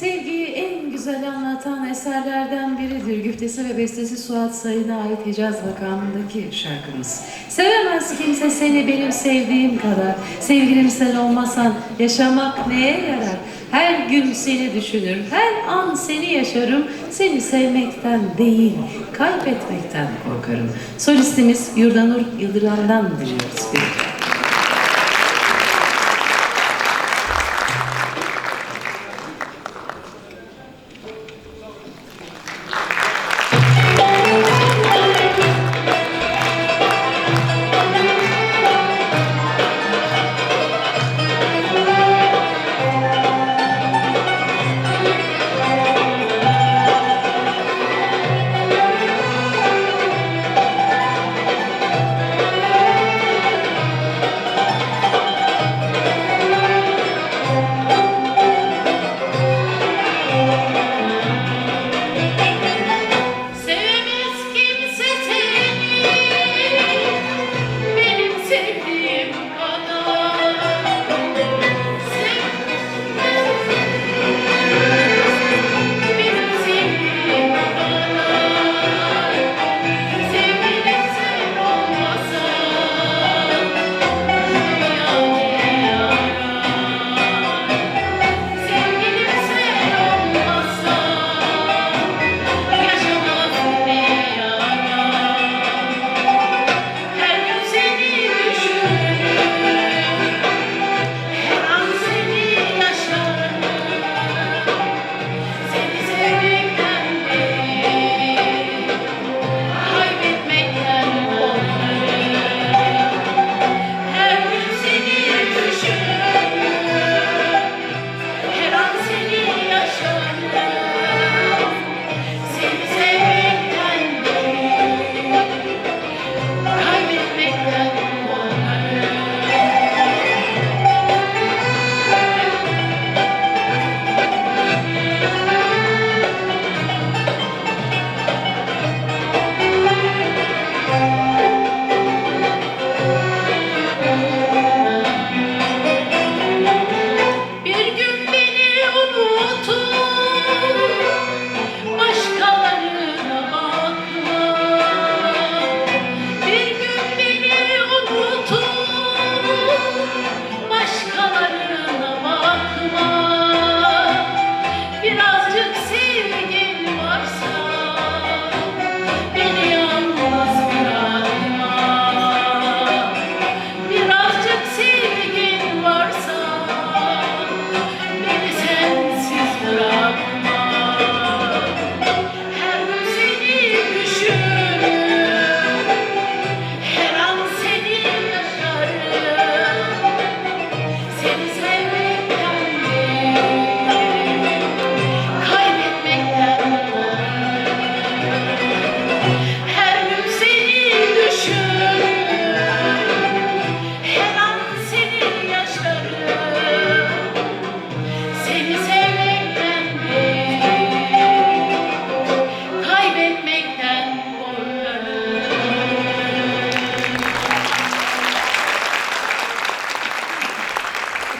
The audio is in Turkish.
Sevgiyi en güzel anlatan eserlerden biridir. Güftesi ve bestesi Suat Sayın'a ait Hicaz makamındaki şarkımız. Sevemez kimse seni benim sevdiğim kadar. Sevgilim sen olmasan yaşamak neye yarar? Her gün seni düşünür, her an seni yaşarım. Seni sevmekten değil, kaybetmekten korkarım. Solistimiz Yurdanur Yıldıran'dan diliyoruz. bir.